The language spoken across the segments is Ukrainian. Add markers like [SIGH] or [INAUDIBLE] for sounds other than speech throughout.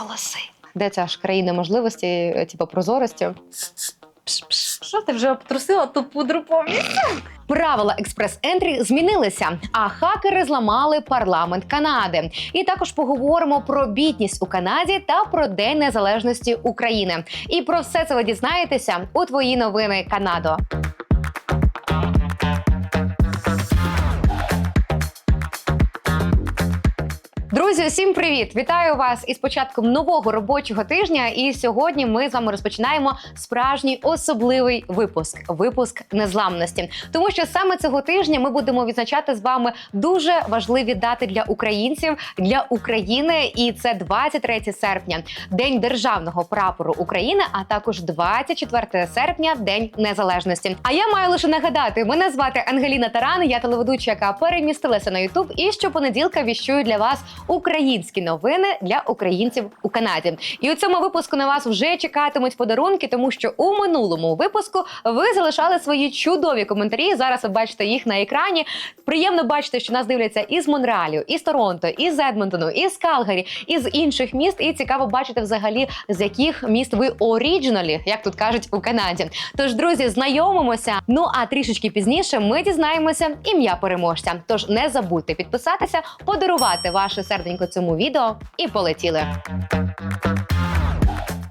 голоси. Де ця ж країна можливості, е, типу прозорості? Що ти вже обтрусила ту пудру повністю? Правила експрес-ентрі змінилися, а хакери зламали парламент Канади. І також поговоримо про бідність у Канаді та про День Незалежності України. І про все це ви дізнаєтеся у твої новини Канадо. Друзі, усім привіт! Вітаю вас із початком нового робочого тижня. І сьогодні ми з вами розпочинаємо справжній особливий випуск випуск незламності. Тому що саме цього тижня ми будемо відзначати з вами дуже важливі дати для українців для України. І це 23 серпня, день державного прапору України, а також 24 серпня, день незалежності. А я маю лише нагадати: мене звати Ангеліна Таран. Я телеведуча, яка перемістилася на Ютуб. І щопонеділка віщую для вас українські новини для українців у Канаді. І у цьому випуску на вас вже чекатимуть подарунки, тому що у минулому випуску ви залишали свої чудові коментарі. Зараз ви бачите їх на екрані. Приємно бачити, що нас дивляться із Монреалю, із Торонто, із Едмонтону, із Калгарі, із інших міст. І цікаво бачити взагалі з яких міст ви оріджиналі, як тут кажуть у Канаді. Тож, друзі, знайомимося. Ну а трішечки пізніше ми дізнаємося ім'я переможця. Тож не забудьте підписатися, подарувати ваше серденько цьому відео і полетіли.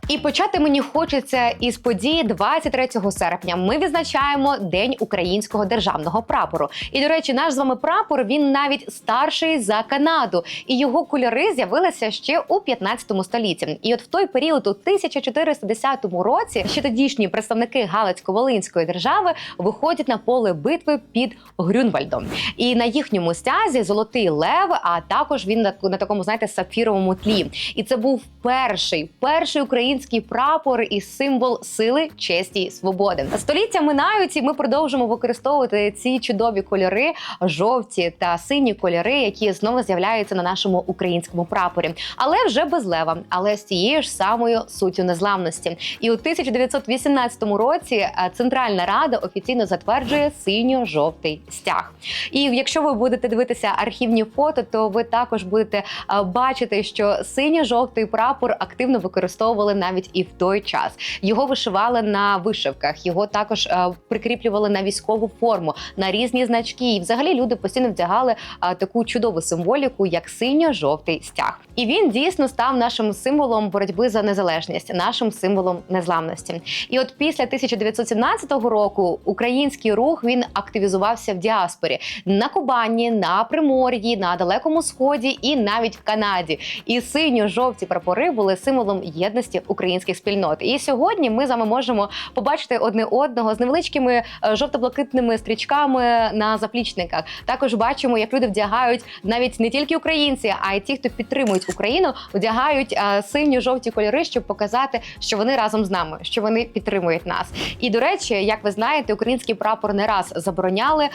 І почати мені хочеться із події 23 серпня. Ми відзначаємо День українського державного прапору. І до речі, наш з вами прапор він навіть старший за Канаду, і його кольори з'явилися ще у 15 столітті. І от в той період, у 1410 році, ще тодішні представники Галицько-Волинської держави виходять на поле битви під Грюнвальдом. І на їхньому стязі золотий лев, а також він на, такому, знаєте, сапфіровому тлі. І це був перший, перший український прапор і символ сили, честі і свободи. Століття минають, і ми продовжимо використовувати ці чудові кольори, жовті та сині кольори, які знову з'являються на нашому українському прапорі, але вже без лева, але з тією ж самою суттю незламності. І у 1918 році е, Центральна Рада офіційно затверджує синьо-жовтий стяг. І якщо ви будете дивитися архівні фото, то ви також будете е, бачити, що синьо-жовтий прапор активно використовували навіть і в той час. Його вишивали на вишивках, його також е, прикріплювали на військову форму, на різні значки. І взагалі люди постійно вдягали е, таку чудову символіку, як синьо-жовтий стяг. І він дійсно став нашим символом боротьби за незалежність, нашим символом незламності. І от після 1917 року український рух він активізувався в діаспорі на Кубані, на Примор'ї, на Далекому Сході і навіть в Канаді. І синьо-жовті прапори були символом єдності українських спільнот. І сьогодні ми з вами можемо побачити одне одного з невеличкими е, жовто-блакитними стрічками на заплічниках. Також бачимо, як люди вдягають навіть не тільки українці, а й ті, хто підтримують Україну, вдягають е, синьо-жовті кольори, щоб показати, що вони разом з нами, що вони підтримують нас. І до речі, як ви знаєте, український прапор не раз забороняли.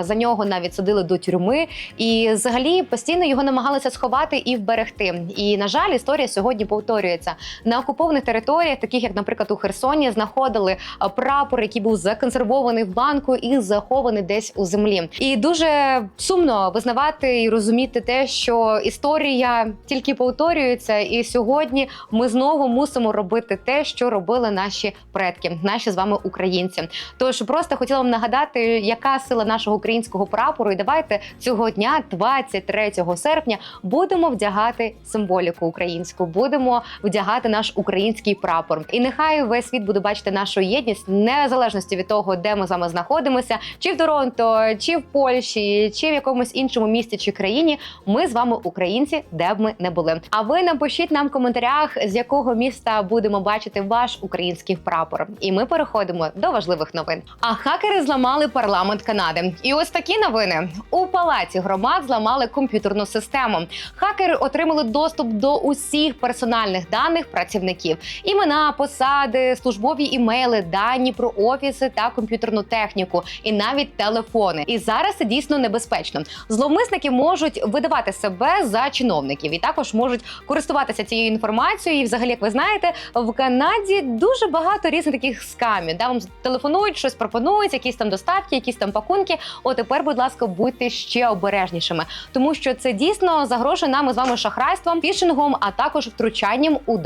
За нього навіть садили до тюрми, і взагалі постійно його намагалися сховати і вберегти. І на жаль, історія сьогодні повторюється на окупованих територіях, таких як, наприклад, у Херсоні, знаходили прапор, який був законсервований в банку і захований десь у землі. І дуже сумно визнавати і розуміти те, що історія тільки повторюється, і сьогодні ми знову мусимо робити те, що робили наші предки, наші з вами українці. Тож просто хотіла вам нагадати, яка сила нашого українського прапору, і давайте цього дня, 23 серпня, будемо вдягати символіку українську, будемо вдягати наш український прапор. І нехай весь світ буде бачити нашу єдність незалежності від того, де ми з вами знаходимося, чи в Торонто, чи в Польщі, чи в якомусь іншому місті чи країні. Ми з вами українці, де б ми не були. А ви напишіть нам в коментарях, з якого міста будемо бачити ваш український прапор. І ми переходимо до важливих новин. А хакери зламали парламент Канади. І ось такі новини у палаці громад зламали комп'ютерну систему. Хакери отримали доступ до усіх персональних даних працівників працівників, імена, посади, службові імейли, дані про офіси та комп'ютерну техніку, і навіть телефони. І зараз це дійсно небезпечно. Зловмисники можуть видавати себе за чиновників і також можуть користуватися цією інформацією. І, взагалі, як ви знаєте, в Канаді дуже багато різних таких скамів. Да, вам телефонують, щось пропонують, якісь там доставки, якісь там пакунки. О, тепер, будь ласка, будьте ще обережнішими, тому що це дійсно загрожує нам із вами шахрайством, фішингом, а також втручанням у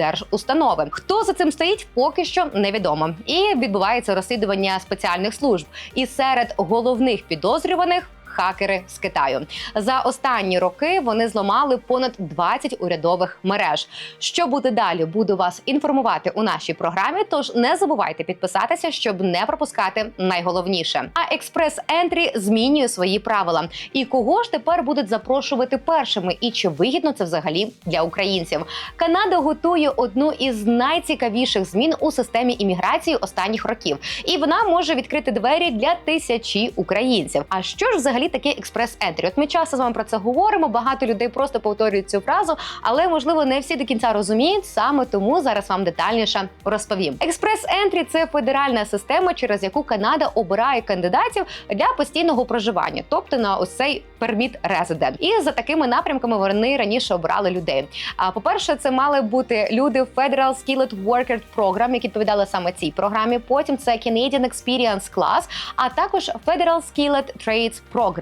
держустанови. Хто за цим стоїть, поки що невідомо. І відбувається розслідування спеціальних служб. І серед головних підозрюваних. Хакери з Китаю за останні роки вони зламали понад 20 урядових мереж. Що буде далі? Буду вас інформувати у нашій програмі. Тож не забувайте підписатися, щоб не пропускати найголовніше. А експрес ентрі змінює свої правила. І кого ж тепер будуть запрошувати першими? І чи вигідно це взагалі для українців? Канада готує одну із найцікавіших змін у системі імміграції останніх років, і вона може відкрити двері для тисячі українців. А що ж взагалі таке експрес ентрі? От ми часто з вами про це говоримо. Багато людей просто повторюють цю фразу, але можливо не всі до кінця розуміють. Саме тому зараз вам детальніше розповім. Експрес ентрі це федеральна система, через яку Канада обирає кандидатів для постійного проживання, тобто на ось цей перміт резидент. І за такими напрямками вони раніше обирали людей. А по-перше, це мали бути люди в Federal Skilled Worker Program, які відповідали саме цій програмі. Потім це Canadian Experience Class, а також Federal Skilled Trades Program.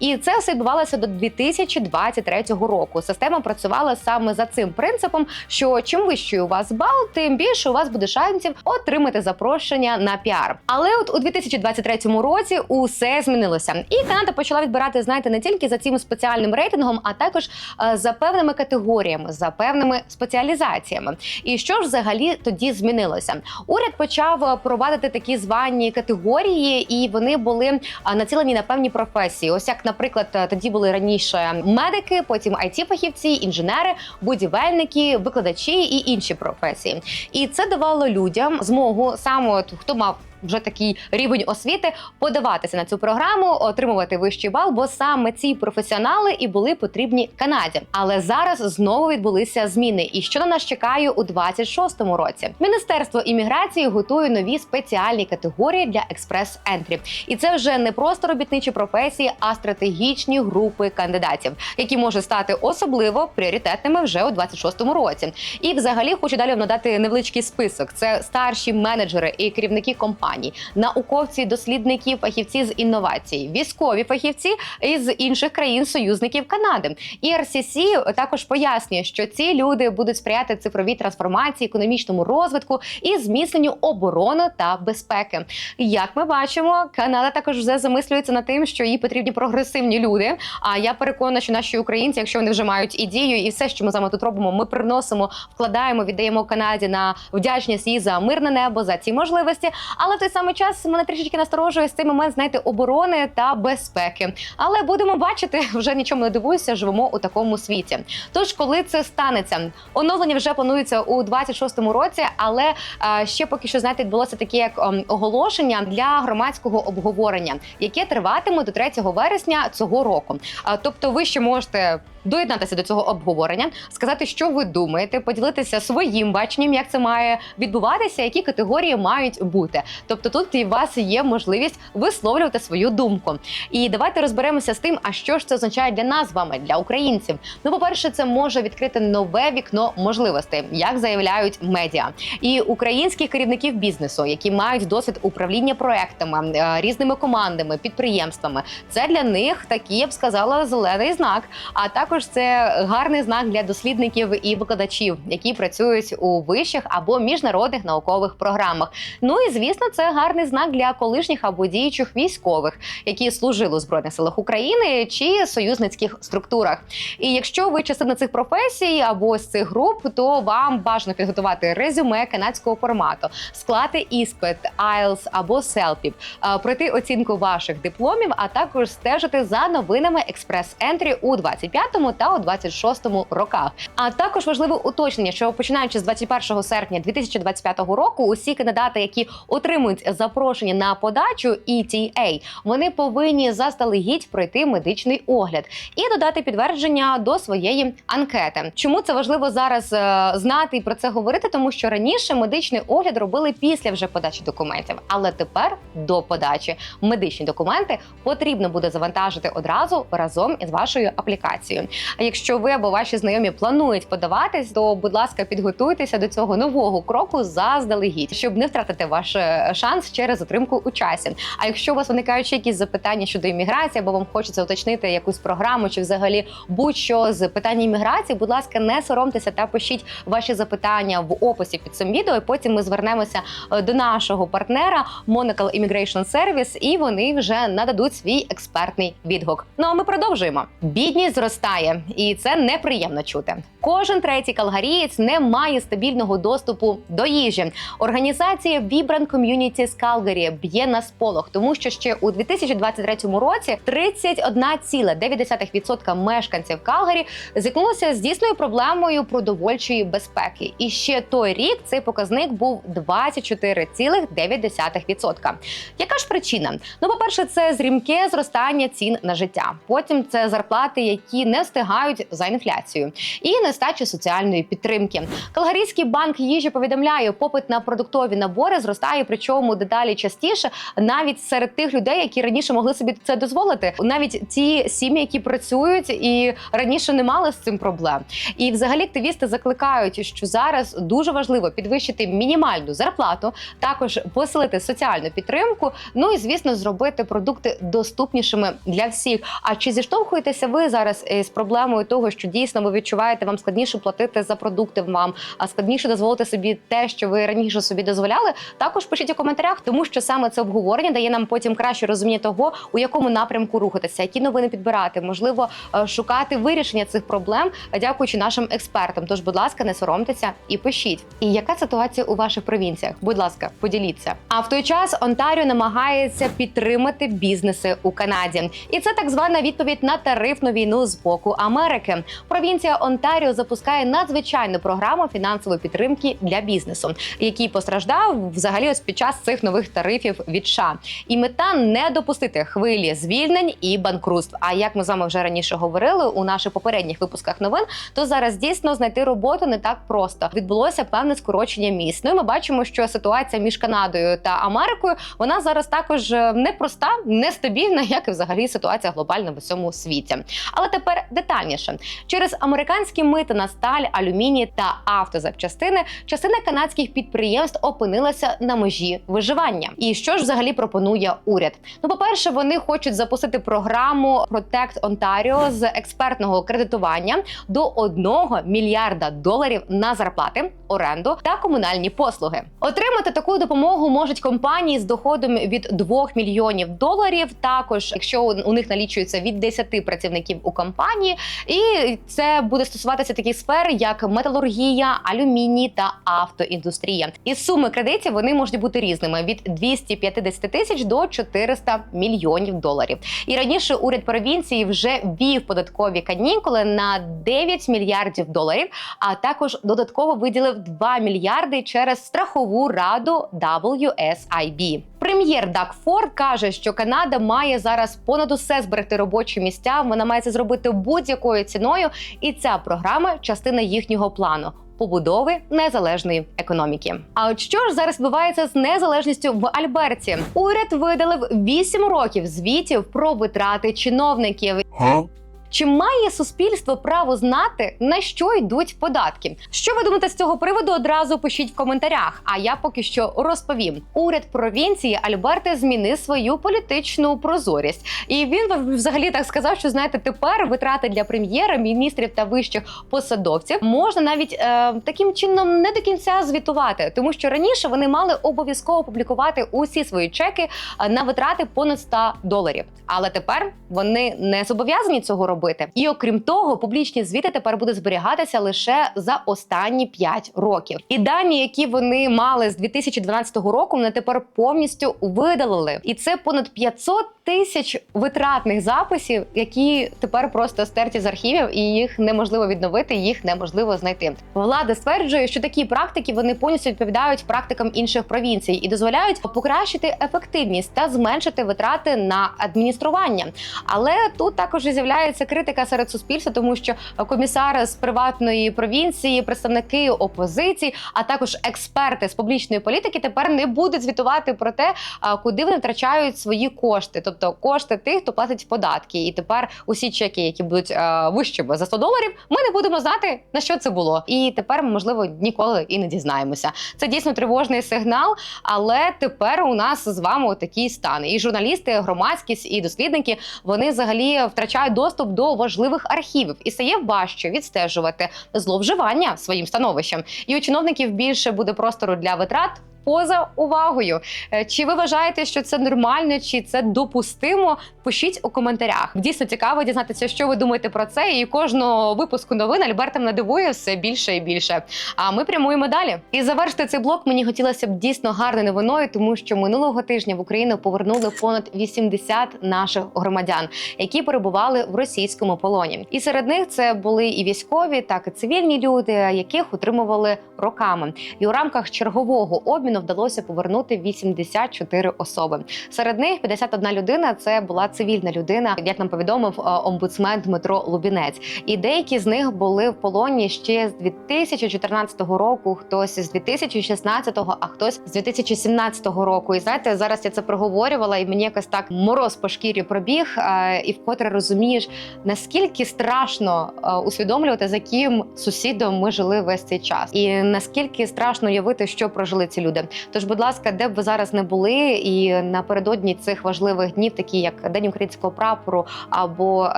І це все відбувалося до 2023 року. Система працювала саме за цим принципом, що чим вищий у вас бал, тим більше у вас буде шансів отримати запрошення на піар. Але от у 2023 році усе змінилося, і Канада почала відбирати, знаєте, не тільки за цим спеціальним рейтингом, а також е, за певними категоріями, за певними спеціалізаціями. І що ж взагалі тоді змінилося? Уряд почав е, провадити такі звані категорії, і вони були е, націлені на певні професії. Ось як, наприклад, е, тоді були раніше медики, потім it фахівці інженери, будівельники, викладачі і інші професії. І це давало людям змогу саме хто мав. Вже такий рівень освіти подаватися на цю програму, отримувати вищий бал, бо саме ці професіонали і були потрібні Канаді. Але зараз знову відбулися зміни. І що на нас чекає у 26-му році? Міністерство імміграції готує нові спеціальні категорії для експрес ентрі. І це вже не просто робітничі професії, а стратегічні групи кандидатів, які можуть стати особливо пріоритетними вже у 26-му році. І взагалі хочу далі вам надати невеличкий список: це старші менеджери і керівники компаній, науковці, дослідники, фахівці з інновацій, військові фахівці із інших країн-союзників Канади. І RCC також пояснює, що ці люди будуть сприяти цифровій трансформації, економічному розвитку і зміцненню оборони та безпеки. Як ми бачимо, Канада також вже замислюється над тим, що їй потрібні прогресивні люди. А я переконана, що наші українці, якщо вони вже мають ідею, і все, що ми з вами тут робимо, ми приносимо, вкладаємо, віддаємо Канаді на вдячність їй за мирне небо, за ці можливості. Але в той самий час мене трішечки насторожує з цей момент, знаєте, оборони та безпеки. Але будемо бачити, [LAUGHS] вже нічому не дивуюся, живемо у такому світі. Тож, коли це станеться, оновлення вже планується у 26-му році, але е, ще поки що знаєте, відбулося таке як ем, оголошення для громадського обговорення, яке триватиме до 3 вересня цього року. Тобто, ви ще можете. Доєднатися до цього обговорення, сказати, що ви думаєте, поділитися своїм баченням, як це має відбуватися, які категорії мають бути. Тобто, тут і у вас є можливість висловлювати свою думку. І давайте розберемося з тим, а що ж це означає для нас з вами, для українців. Ну, по-перше, це може відкрити нове вікно можливостей, як заявляють медіа, і українських керівників бізнесу, які мають досвід управління проектами, е, різними командами, підприємствами. Це для них такий, я б сказала, зелений знак. А також це гарний знак для дослідників і викладачів, які працюють у вищих або міжнародних наукових програмах. Ну і звісно, це гарний знак для колишніх або діючих військових, які служили у збройних силах України чи союзницьких структурах. І якщо ви частина цих професій або з цих груп, то вам бажано підготувати резюме канадського формату, склати іспит IELTS або CELPIP, е, пройти оцінку ваших дипломів, а також стежити за новинами експрес-ентрі у 25-му та у 26 роках. А також важливе уточнення, що починаючи з 21 серпня 2025 року, усі кандидати, які отримують запрошення на подачу ETA, вони повинні заздалегідь пройти медичний огляд і додати підтвердження до своєї анкети. Чому це важливо зараз е, знати і про це говорити? Тому що раніше медичний огляд робили після вже подачі документів, але тепер до подачі медичні документи потрібно буде завантажити одразу разом із вашою аплікацією. А якщо ви або ваші знайомі планують подаватись, то будь ласка, підготуйтеся до цього нового кроку заздалегідь, щоб не втратити ваш е, шанс через затримку у часі. А якщо у вас виникають ще якісь запитання щодо імміграції, або вам хочеться уточнити якусь програму чи взагалі будь-що з питань імміграції, будь ласка, не соромтеся та пишіть ваші запитання в описі під цим відео. і Потім ми звернемося е, до нашого партнера Monocle Immigration Service, і вони вже нададуть свій експертний відгук. Ну а ми продовжуємо. Бідність зростає, і це неприємно чути. Кожен третій калгарієць не має стабільного доступу до їжі. Організація Vibrant Community з Калгарі б'є на сполох, тому що ще у 2023 році 31,9% мешканців Калгарі зіткнулося з дійсною проблемою продовольчої безпеки. І ще той рік цей показник був 24,9%. Яка ж причина? Ну, по-перше, це зрімке зростання цін на життя. Потім це зарплати, які не встигають за інфляцією, і нестача соціальної підтримки. Калгарійський банк їжі повідомляє, попит на продуктові набори зростає, причому дедалі частіше, навіть серед тих людей, які раніше могли собі це дозволити. Навіть ті сім'ї, які працюють і раніше не мали з цим проблем. І взагалі активісти закликають, що зараз дуже важливо підвищити мінімальну зарплату, також посилити соціальну підтримку. Ну і звісно, зробити продукти доступнішими для всіх. А чи зіштовхуєтеся ви зараз е, з проблемою того, що дійсно ви відчуваєте, вам складніше платити за продукти вам, а складніше дозволити собі те, що ви раніше собі дозволяли? Також пишіть у коментарях, тому що саме це обговорення дає нам потім краще розуміння того, у якому напрямку рухатися, які новини підбирати, можливо, е, шукати вирішення цих проблем, дякуючи нашим експертам. Тож, будь ласка, не соромтеся і пишіть. І яка ситуація у ваших провінціях? Будь ласка, поділіться. А в той час Онтаріо намагається підтримати бізнеси у Канаді, і це так звана відповідь на тарифну війну з боку Америки. Провінція Онтаріо запускає надзвичайну програму фінансової підтримки для бізнесу, який постраждав взагалі ось під час цих нових тарифів від США. І мета не допустити хвилі звільнень і банкрутств. А як ми з вами вже раніше говорили у наших попередніх випусках новин, то зараз дійсно знайти роботу не так просто. Відбулося певне скорочення місць. Ну і ми бачимо, що ситуація між Канадою та Америкою вона зараз також е, непроста, нестабільна, як і взагалі ситуація глобальна в усьому світі. Але тепер детальніше через американські мити на сталь, алюміній та автозапчастини частина канадських підприємств опинилася на межі виживання. І що ж взагалі пропонує уряд? Ну, по-перше, вони хочуть запустити програму Protect Ontario з експертного кредитування до 1 мільярда доларів на зарплати, оренду та комунальні послуги. Отримати таку допомогу можуть компанії з доходом від 2 мільйонів доларів. Також, якщо у них налічується від 10 працівників у компанії, і це буде стосуватися таких сфер, як металургія, алюміній та автоіндустрія. І суми кредитів вони можуть бути різними від 250 тисяч до 400 мільйонів доларів. І раніше уряд провінції вже ввів податкові канікули на 9 мільярдів доларів, а також додатково виділив 2 мільярди через страхову раду WSIB. Прем'єр Дак Форд каже, що Канада має зараз понад усе зберегти робочі місця. Вона має це зробити будь-якою ціною, і ця програма частина їхнього плану. Побудови незалежної економіки. А от що ж зараз відбувається з незалежністю в Альберті? Уряд видалив 8 років звітів про витрати чиновників. Huh? Чи має суспільство право знати на що йдуть податки? Що ви думаєте з цього приводу? Одразу пишіть в коментарях. А я поки що розповім. Уряд провінції Альберти змінив свою політичну прозорість, і він взагалі так сказав, що знаєте, тепер витрати для прем'єра, міністрів та вищих посадовців можна навіть е, таким чином не до кінця звітувати, тому що раніше вони мали обов'язково публікувати усі свої чеки е, на витрати понад 100 доларів. Але тепер вони не зобов'язані цього робити. Робити. І окрім того, публічні звіти тепер будуть зберігатися лише за останні 5 років. І дані, які вони мали з 2012 року, вони тепер повністю видалили. І це понад 500 тисяч витратних записів, які тепер просто стерті з архівів, і їх неможливо відновити, їх неможливо знайти. Влада стверджує, що такі практики вони повністю відповідають практикам інших провінцій і дозволяють покращити ефективність та зменшити витрати на адміністрування. Але тут також з'являється критика серед суспільства, тому що комісари з приватної провінції, представники опозиції, а також експерти з публічної політики тепер не будуть звітувати про те, куди вони втрачають свої кошти, тобто кошти тих, хто платить податки. І тепер усі чеки, які будуть вищими за 100 доларів, ми не будемо знати на що це було. І тепер, можливо, ніколи і не дізнаємося. Це дійсно тривожний сигнал. Але тепер у нас з вами такий стан. І журналісти, громадськість і дослідники вони взагалі втрачають доступ до важливих архівів і стає важче відстежувати зловживання своїм становищем. І у чиновників більше буде простору для витрат. Поза увагою, Е, чи ви вважаєте, що це нормально, чи це допустимо? Пишіть у коментарях. Дійсно цікаво дізнатися, що ви думаєте про це. І кожного випуску новин Альберта мене дивує все більше і більше. А ми прямуємо далі. І завершити цей блок мені хотілося б дійсно гарною новиною, тому що минулого тижня в Україну повернули понад 80 наших громадян, які перебували в російському полоні. І серед них це були і військові, так і цивільні люди, яких утримували роками. І у рамках чергового обміну вдалося повернути 84 особи. Серед них 51 людина це була цивільна людина, як нам повідомив е, омбудсмен Дмитро Лубінець. І деякі з них були в полоні ще з 2014 року, хтось з 2016, а хтось з 2017 року. І знаєте, зараз я це проговорювала, і мені якось так мороз по шкірі пробіг, е, і вкотре розумієш, наскільки страшно е, усвідомлювати, за яким сусідом ми жили весь цей час, і наскільки страшно уявити, що прожили ці люди. Тож, будь ласка, де б ви зараз не були, і напередодні цих важливих днів, такі як День українського прапору або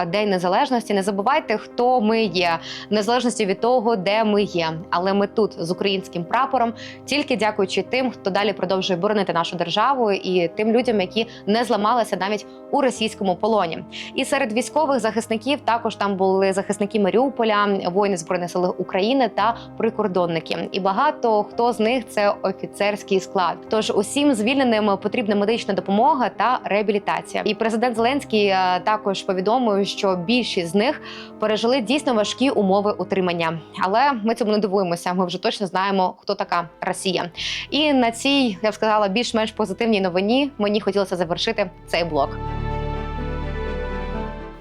День Незалежності, не забувайте, хто ми є, незалежності від того, де ми є. Але ми тут з українським прапором, тільки дякуючи тим, хто далі продовжує боронити нашу державу, і тим людям, які не зламалися навіть у російському полоні. І серед військових захисників також там були захисники Маріуполя, воїни збройних сил України та прикордонники. І багато хто з них це офіцерський склад. Тож усім звільненим потрібна медична допомога та реабілітація. І президент Зеленський е, також повідомив, що більшість з них пережили дійсно важкі умови утримання. Але ми цьому не дивуємося. Ми вже точно знаємо, хто така Росія. І на цій я б сказала більш-менш позитивній новині мені хотілося завершити цей блок.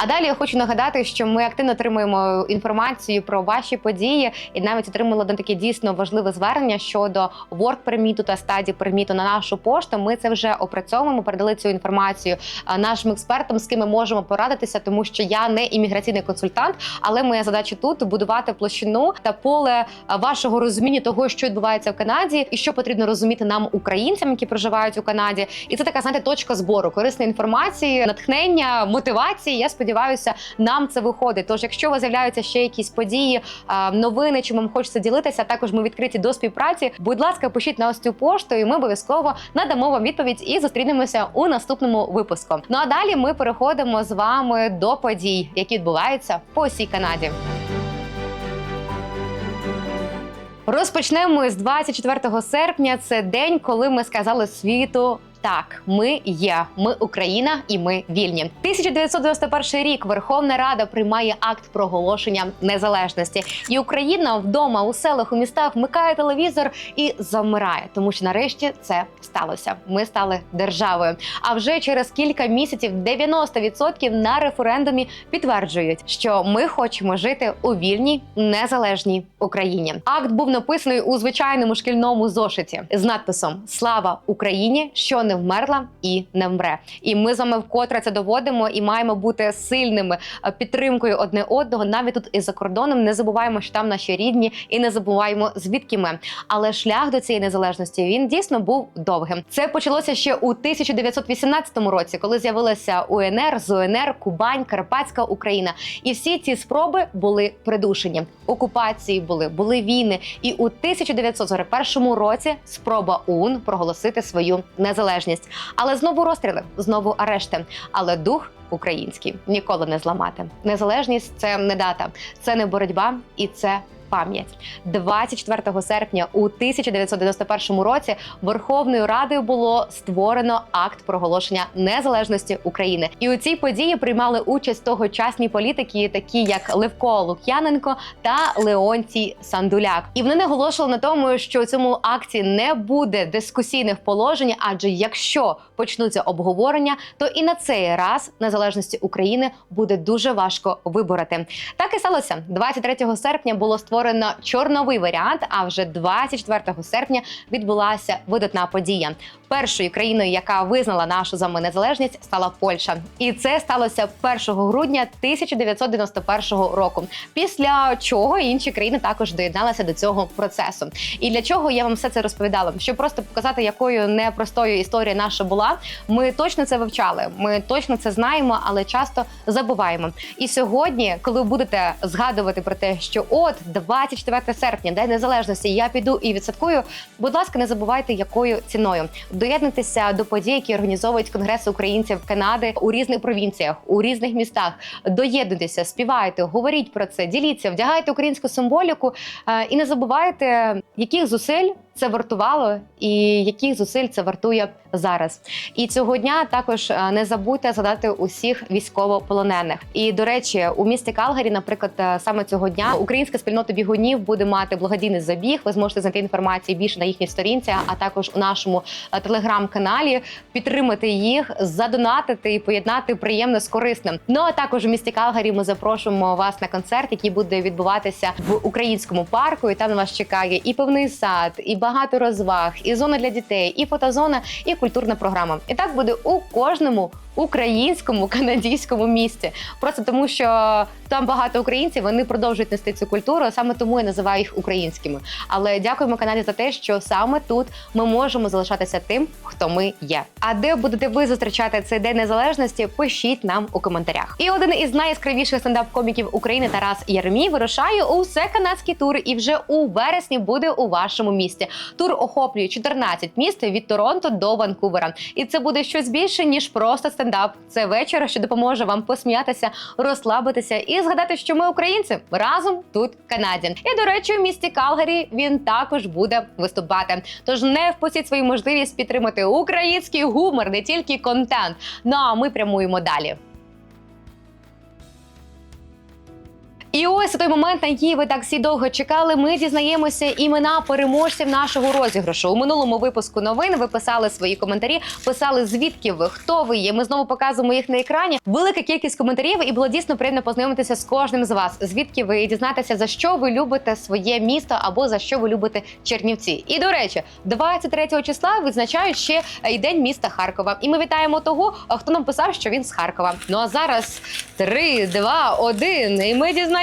А далі я хочу нагадати, що ми активно отримуємо інформацію про ваші події, і навіть отримали одне таке дійсно важливе звернення щодо work перміту та стадії перміту на нашу пошту. Ми це вже опрацьовуємо. Передали цю інформацію нашим експертам, з ким ми можемо порадитися, тому що я не імміграційний консультант, але моя задача тут будувати площину та поле вашого розуміння того, що відбувається в Канаді, і що потрібно розуміти нам, українцям, які проживають у Канаді. І це така знаєте, точка збору корисної інформації, натхнення, мотивації. Я сподіваюся, нам це виходить. Тож, якщо вас з'являються ще якісь події, новини, чим вам хочеться ділитися, також ми відкриті до співпраці. Будь ласка, пишіть на ось цю пошту, і ми обов'язково надамо вам відповідь і зустрінемося у наступному випуску. Ну а далі ми переходимо з вами до подій, які відбуваються по всій Канаді. Розпочнемо з 24 серпня. Це день, коли ми сказали світу. Так, ми є, ми Україна і ми вільні. 1991 рік Верховна Рада приймає акт проголошення незалежності, і Україна вдома у селах у містах вмикає телевізор і замирає, тому що нарешті це сталося. Ми стали державою. А вже через кілька місяців 90% на референдумі підтверджують, що ми хочемо жити у вільній незалежній Україні. Акт був написаний у звичайному шкільному зошиті з надписом Слава Україні! що не вмерла і не вмре. І ми з вами вкотре це доводимо і маємо бути сильними е, підтримкою одне одного. Навіть тут і за кордоном не забуваємо, що там наші рідні, і не забуваємо звідки ми. Але шлях до цієї незалежності він дійсно був довгим. Це почалося ще у 1918 році, коли з'явилася УНР, ЗУНР, Кубань, Карпатська Україна. І всі ці спроби були придушені. Окупації були, були війни. І у 1941 році спроба ОУН проголосити свою незалежність. Незалежність. Але знову розстріли, знову арешти. Але дух український ніколи не зламати. Незалежність це не дата, це не боротьба і це. Пам'ять 24 серпня у 1991 році Верховною Радою було створено акт проголошення незалежності України, і у цій події приймали участь тогочасні політики, такі як Левко Лук'яненко та Леонтій Сандуляк. І вони наголошували на тому, що у цьому акті не буде дискусійних положень, адже якщо почнуться обговорення, то і на цей раз незалежності України буде дуже важко вибороти. Так і сталося. 23 серпня було створено чорновий варіант. А вже 24 серпня відбулася видатна подія. Першою країною, яка визнала нашу з вами незалежність, стала Польща, і це сталося 1 грудня 1991 року. Після чого інші країни також доєдналися до цього процесу. І для чого я вам все це розповідала? Щоб просто показати, якою непростою історія наша була. Ми точно це вивчали. Ми точно це знаємо, але часто забуваємо. І сьогодні, коли будете згадувати про те, що от 24 серпня, День незалежності, я піду і відсадкую. Будь ласка, не забувайте, якою ціною доєднатися до подій, які організовують конгреси українців Канади у різних провінціях, у різних містах. Доєднуйтеся, співайте, говоріть про це, діліться, вдягайте українську символіку е, і не забувайте, яких зусиль це вартувало, і яких зусиль це вартує зараз. І цього дня також е, не забудьте згадати усіх військовополонених. І до речі, у місті Калгарі, наприклад, е, саме цього дня українська спільнота бігунів буде мати благодійний забіг. Ви зможете знайти інформацію більше на їхній сторінці, а також у нашому е, телеграм-каналі. Підтримати їх, задонатити і поєднати приємне з корисним. Ну а також у місті Калгарі ми запрошуємо вас на концерт, який буде відбуватися в українському парку. І там вас чекає і певний сад, і багато розваг, і зона для дітей, і фотозона, і культурна програма. І так буде у кожному українському [LAUGHS] канадському місті. Просто тому, що там багато українців, вони продовжують нести цю культуру. Саме тому я називаю їх українськими. Але дякуємо Канаді за те, що саме тут ми можемо залишатися тим, хто ми є. А де будете ви зустрічати цей день незалежності? Пишіть нам у коментарях. І один із найяскравіших стендап-коміків України Тарас Єрмій вирушає у всеканадський тур, і вже у вересні буде у вашому місті. Тур охоплює 14 міст від Торонто до Ванкувера. І це буде щось більше ніж просто стендап. Це вечір, що допоможе вам посміятися, розслабитися і згадати, що ми українці разом тут в Канаді. І до речі, у місті Калгарі він також буде виступати. Тож не впустіть свою можливість підтримати український гумор, не тільки контент. Ну а ми прямуємо далі. І ось у той момент, на який ви так всі довго чекали, ми дізнаємося імена переможців нашого розіграшу. У минулому випуску новин ви писали свої коментарі, писали звідки ви, хто ви є. Ми знову показуємо їх на екрані. Велика кількість коментарів, і було дійсно приємно познайомитися з кожним з вас. Звідки ви і дізнатися, за що ви любите своє місто або за що ви любите Чернівці. І до речі, 23 числа відзначають ще й день міста Харкова. І ми вітаємо того, хто нам писав, що він з Харкова. Ну а зараз 3, 2, 1, і ми дізнаємося,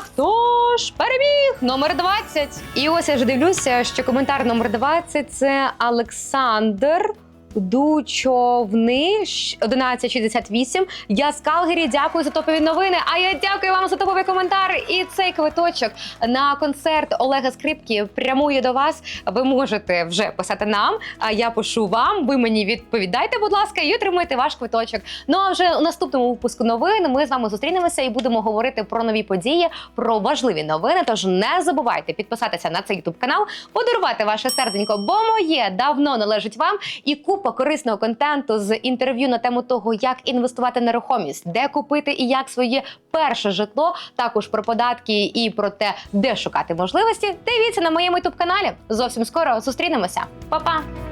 хто ж переміг номер 20. І ось я ж дивлюся, що коментар номер 20 – це Олександр. Дучовни 1168. Я з Калгері. Дякую за топові новини. А я дякую вам за топовий коментар. І цей квиточок на концерт Олега Скрипки прямує до вас. Ви можете вже писати нам. А я пишу вам. Ви мені відповідайте, будь ласка, і отримуєте ваш квиточок. Ну а вже у наступному випуску новин ми з вами зустрінемося і будемо говорити про нові події, про важливі новини. Тож не забувайте підписатися на цей ютуб канал, подарувати ваше серденько, бо моє давно належить вам. І купа корисного контенту з інтерв'ю на тему того, як інвестувати нерухомість, де купити і як своє перше житло, також про податки і про те, де шукати можливості. Дивіться на моєму ютуб каналі. Зовсім скоро зустрінемося. Па-па!